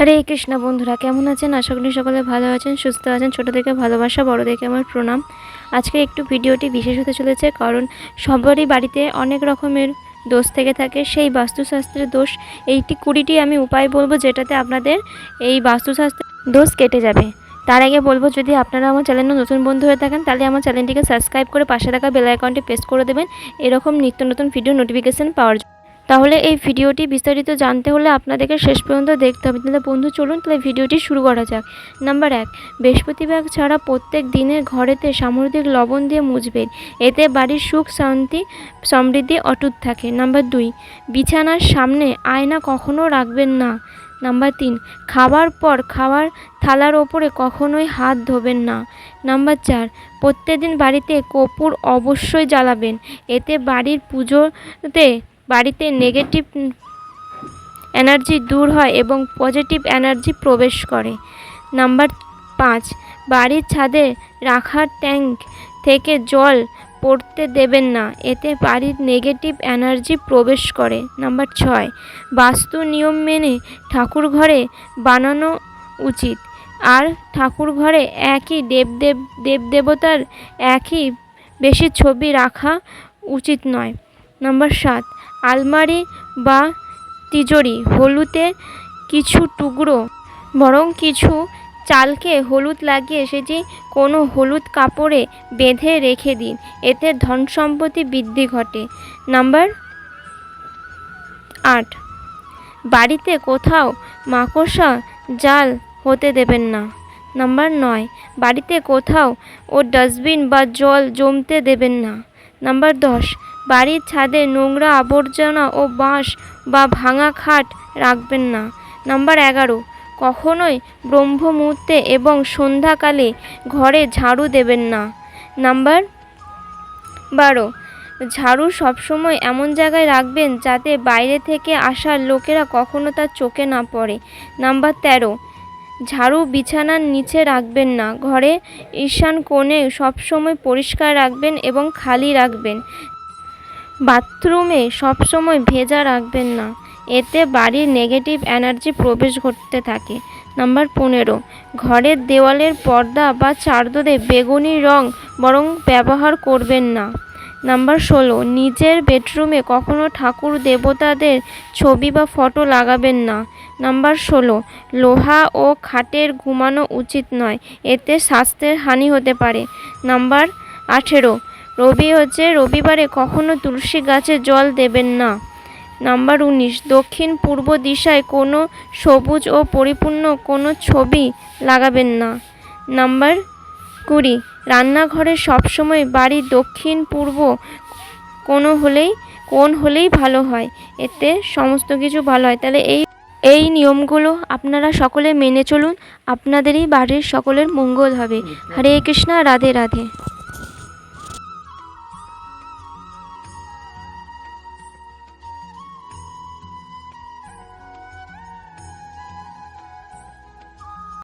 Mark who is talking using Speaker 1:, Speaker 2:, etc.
Speaker 1: হরে কৃষ্ণ বন্ধুরা, কেমন আছেন? আশা করি সকলে ভালো আছেন, সুস্থ আছেন। ছোটো থেকে ভালোবাসা, বড় থেকে আমার প্রণাম। আজকে একটু ভিডিওটি বিশেষ হতে চলেছে কারণ সবারই বাড়িতে অনেক রকমের দোষ থেকে থাকে। সেই বাস্তুশাস্ত্রের দোষ, এইটি কুড়িটি আমি উপায় বলব যেটাতে আপনাদের এই বাস্তুশাস্ত্রের দোষ কেটে যাবে। তার আগে বলব, যদি আপনারা আমার চ্যানেলে নতুন বন্ধু হয়ে থাকেন, তাহলে আমার চ্যানেলটিকে সাবস্ক্রাইব করে পাশে থাকা বেল আইকনটি প্রেস করে দেবেন। এরকম নিত্য নতুন ভিডিও নোটিফিকেশান পাওয়ার তাহলে এই ভিডিওটি বিস্তারিত জানতে হলে আপনাদেরকে শেষ পর্যন্ত দেখতে হবে। তাহলে বন্ধু, চলুন তাহলে ভিডিওটি শুরু করা যাক। নাম্বার এক, বৃহস্পতিবার ছাড়া প্রত্যেক দিনের ঘরেতে সামুদ্রিক লবণ দিয়ে মুছবেন এতে বাড়ির সুখ, শান্তি, সমৃদ্ধি অটুট থাকে। নাম্বার দুই, বিছানার সামনে আয়না কখনো রাখবেন না। নাম্বার তিন, খাবার পর খাবার থালার ওপরে কখনোই হাত ধোবেন না। নাম্বার চার, প্রত্যেকদিন বাড়িতে কপুর অবশ্যই জ্বালাবেন। এতে বাড়ির পুজোতে বাড়িতে নেগেটিভ এনার্জি দূর হয় এবং পজিটিভ এনার্জি প্রবেশ করে। নাম্বার পাঁচ, বাড়ির ছাদে রাখার ট্যাঙ্ক থেকে জল পড়তে দেবেন না, এতে বাড়ির নেগেটিভ এনার্জি প্রবেশ করে। নাম্বার ছয়, বাস্তু নিয়ম মেনে ঠাকুর ঘরে বানানো উচিত। আর ঠাকুর ঘরে একই দেবদেব দেবদেবতার একই বেশি ছবি রাখা উচিত নয়। নাম্বার সাত আলমারি বা তিজোরি, হলুদে কিছু টুকরো, বরং কিছু চালকে হলুদ লাগিয়ে সেটি কোনো হলুদ কাপড়ে বেঁধে রেখে দিন। এতে ধন সম্পত্তি বৃদ্ধি ঘটে। নাম্বার আট। বাড়িতে কোথাও মাকড়সা, জাল হতে দেবেন না। নাম্বার নয়। বাড়িতে কোথাও ও ডাস্টবিন বা জল জমতে দেবেন না। নাম্বার দশ। বাড়ির ছাদে নোংরা আবর্জনা ও বাঁশ বা ভাঙা খাট রাখবেন না। নাম্বার এগারো, কখনোই ব্রহ্ম মুহূর্তে এবং সন্ধ্যাকালে ঘরে ঝাড়ু দেবেন না। নাম্বার বারো, ঝাড়ু সবসময় এমন জায়গায় রাখবেন যাতে বাইরে থেকে আসা লোকেরা কখনো তার চোখে না পড়ে। নাম্বার তেরো, ঝাড়ু বিছানার নিচে রাখবেন না। ঘরে ঈশান কোণে সবসময় পরিষ্কার রাখবেন এবং খালি রাখবেন। বাথরুমে সবসময় ভেজা রাখবেন না। এতে বাড়ির নেগেটিভ এনার্জি প্রবেশ ঘটতে থাকে। নাম্বার পনেরো, ঘরের দেওয়ালের পর্দা বা চারদোরে বেগুনি রং বরং ব্যবহার করবেন না। নাম্বার ষোলো, নিজের বেডরুমে কখনো ঠাকুর দেবতাদের ছবি বা ফটো লাগাবেন না। নাম্বার ষোলো, লোহা ও খাটের ঘুমানো উচিত নয়, এতে স্বাস্থ্যের হানি হতে পারে। নাম্বার আঠেরো রবি হচ্ছে, রবিবারে কখনো তুলসী গাছে জল দেবেন না। নাম্বার উনিশ, দক্ষিণ পূর্ব দিশায় কোনো সবুজ ও পরিপূর্ণ কোনো ছবি লাগাবেন না। নাম্বার কুড়ি, রান্নাঘরে সবসময় বাড়ির দক্ষিণ পূর্ব কোনো হলেই, কোন হলেই ভালো হয়, এতে সমস্ত কিছু ভালো হয়। তাহলে এই এই নিয়মগুলো আপনারা সকলে মেনে চলুন, আপনাদেরই বাড়ির সকলের মঙ্গল হবে। হরে কৃষ্ণা, রাধে রাধে।